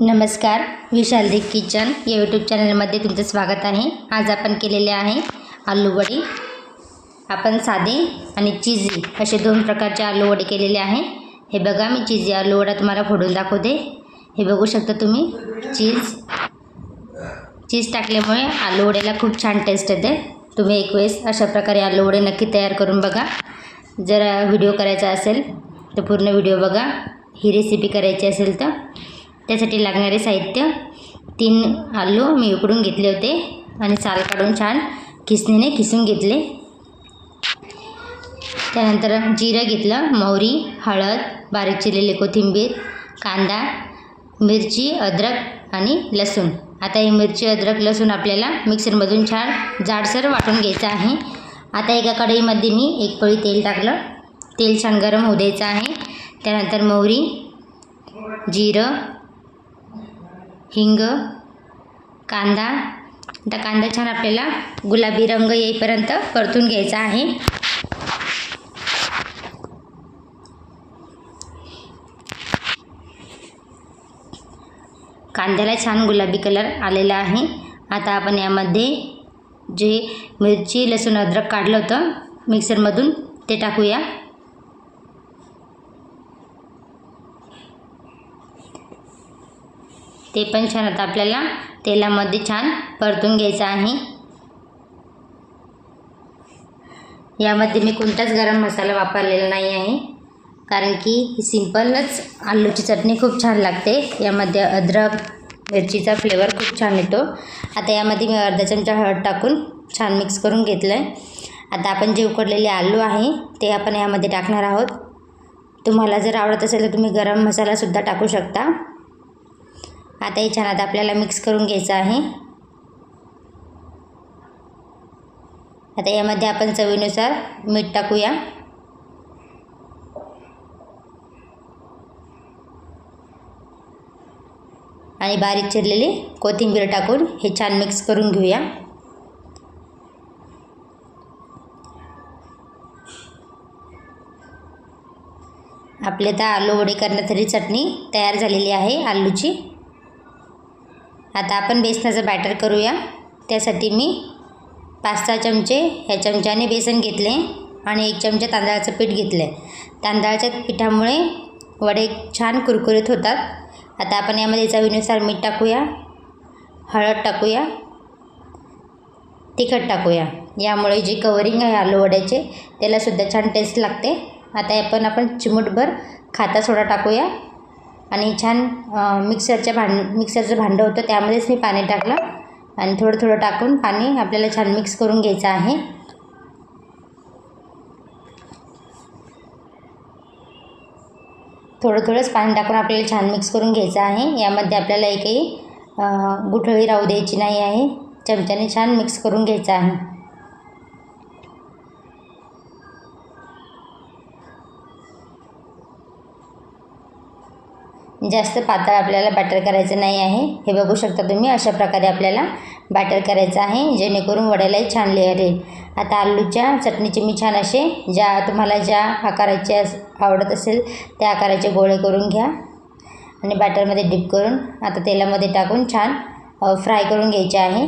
नमस्कार विशाल दिक किचन या यूट्यूब चॅनलमध्ये तुमचं स्वागत आहे. आज आपण केलेले आहे आलू वडी. आपण साधे आणि चिझी असे दोन प्रकारचे आलू वडे केलेले आहे. हे बघा मी चिजी आलूवडा तुम्हाला फोडून दाखवते. हे बघू शकता तुम्ही चीज चीज टाकल्यामुळे आलूवड्याला खूप छान टेस्ट येते. तुम्ही एक वेळेस अशा प्रकारे आलूवडे नक्की तयार करून बघा. जर व्हिडिओ करायचा असेल तर पूर्ण व्हिडिओ बघा. ही रेसिपी करायची असेल तर. त्यासाठी लागणारे साहित्य तीन आलू मी उकडून घेतले होते आणि साल काढून छान खिसणीने खिसून घेतले. त्यानंतर जिरं घेतलं मोहरी हळद बारीक चिरलेली कोथिंबीर कांदा मिरची अद्रक आणि लसूण. आता ही मिरची अद्रक लसूण आपल्याला मिक्सरमधून छान जाडसर वाटून घ्यायचं आहे. आता एका कढईमध्ये मी एक पळी तेल टाकलं. तेल छान गरम होऊ द्यायचं आहे. त्यानंतर मोहरी जिरं हिंग कांदा. आता कांदा छान आपल्याला गुलाबी रंग येईपर्यंत परतून घ्यायचा आहे. कांद्याला छान गुलाबी कलर आलेला आहे. आता आपण यामध्ये जे मिरची लसूण अद्रक काढलं होतं मिक्सरमधून ते टाकूया. ते पण छान आता आपल्याला तेलामध्ये छान परतून घ्यायचं आहे. यामध्ये मी कोणताच गरम मसाला वापरलेला नाही आहे. कारण की सिंपलच आलूची चटणी खूप छान लागते. यामध्ये अद्रक मिरचीचा फ्लेवर खूप छान येतो. आता यामध्ये मी अर्धा चमचा हळद टाकून छान मिक्स करून घेतलं आहे आता आपण जे उकडलेले आलू आहे ते आपण यामध्ये टाकणार आहोत. तुम्हाला जर आवडत असेल तर तुम्ही गरम मसालासुद्धा टाकू शकता. आता हे छान आता आपल्याला मिक्स करून घ्यायचं आहे. आता यामध्ये आपण चवीनुसार मीठ टाकूया. आणि बारीक चिरलेली कोथिंबीर टाकून हे छान मिक्स करून घेऊया. आपले तर आलू वडे करण्यासाठी चटणी तयार झालेली आहे आलूची. आता आपण बेसनाचं बॅटर करूया. त्यासाठी मी पाच सहा चमचे ह्या चमच्याने बेसन घेतले आणि एक चमचा तांदळाचं पीठ घेतलं आहे तांदळाच्या पिठामुळे वडे छान कुरकुरीत होतात. आता आपण यामध्ये चवीनुसार मीठ टाकूया हळद टाकूया तिखट टाकूया. यामुळे जे कवरिंग आहे आलू वड्याचे त्यालासुद्धा छान टेस्ट लागते. आता आपण आपण चिमूटभर खाता सोडा टाकूया. आणि छान मिक्सरच्या भांड मिक्सरचं भांडं होतं त्यामध्येच मी पाणी टाकलं. आणि थोडं थोडं टाकून पाणी आपल्याला छान मिक्स करून घ्यायचं आहे. थोडं थोडंच पाणी टाकून आपल्याला छान मिक्स करून घ्यायचं आहे. यामध्ये आपल्याला एकही गुठळी राहू द्यायची नाही आहे. चमच्याने छान मिक्स करून घ्यायचं आहे. जास्त पातळ आपल्याला बॅटर करायचं नाही आहे. हे बघू शकता तुम्ही अशा प्रकारे आपल्याला बॅटर करायचं आहे जेणेकरून वड्यालाही छान लेअर येईल. आता आलूच्या चटणीचे मी छान असे ज्या तुम्हाला ज्या आकाराचे अस आवडत असेल त्या आकाराचे गोळे करून घ्या. आणि बॅटरमध्ये डिप करून आता तेलामध्ये टाकून छान फ्राय करून घ्यायचे आहे.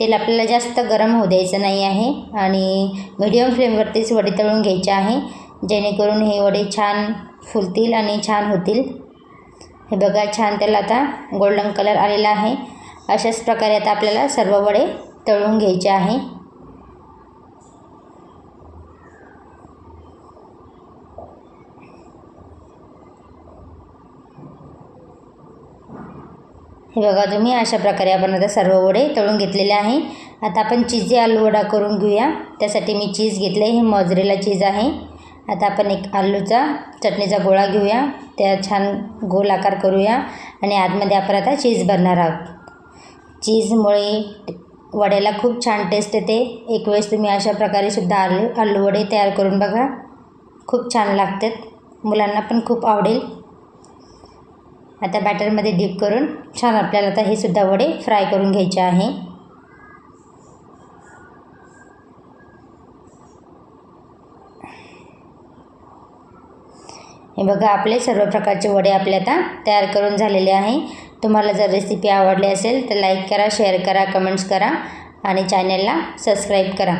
तेल आपल्याला जास्त गरम होऊ द्यायचं नाही आहे. आणि मीडियम फ्लेमवरतीच वडी तळून घ्यायचे आहे. जेणेकरून हे वडे छान फुलतील आणि छान होतील. हे बघा छान त्याला आता गोल्डन कलर आलेला आहे. अशाच प्रकारे आता आपल्याला सर्व वडे तळून घ्यायचे आहे. हे बघा तुम्ही अशा प्रकारे आपण आता सर्व वडे तळून घेतलेले आहे. आता आपण चिझी आलू वडा करून घेऊया. त्यासाठी मी चीज घेतले हे मॉजरेला चीज आहे. आता आपण एक आलूचा चटणीचा गोळा घेऊया. त्या छान गोल आकार करूया आणि आतमध्ये आपण आता चीज भरणार आहोत. चीजमुळे वड्याला खूप छान टेस्ट येते. एक वेळेस तुम्ही अशा प्रकारे सुद्धा आलू आलू वडे तयार करून बघा. खूप छान लागतात. मुलांना पण खूप आवडेल. आता बॅटरमध्ये डीप करून छान आपल्याला आता हे सुद्धा वडे फ्राय करून घ्यायचे आहे. हे बघा आपले सर्व प्रकारचे वडे आपले आता तयार करून झालेले आहे. तुम्हाला जर रेसिपी आवडली असेल तर लाईक करा शेअर करा कमेंट्स करा आणि चॅनलला सबस्क्राईब करा.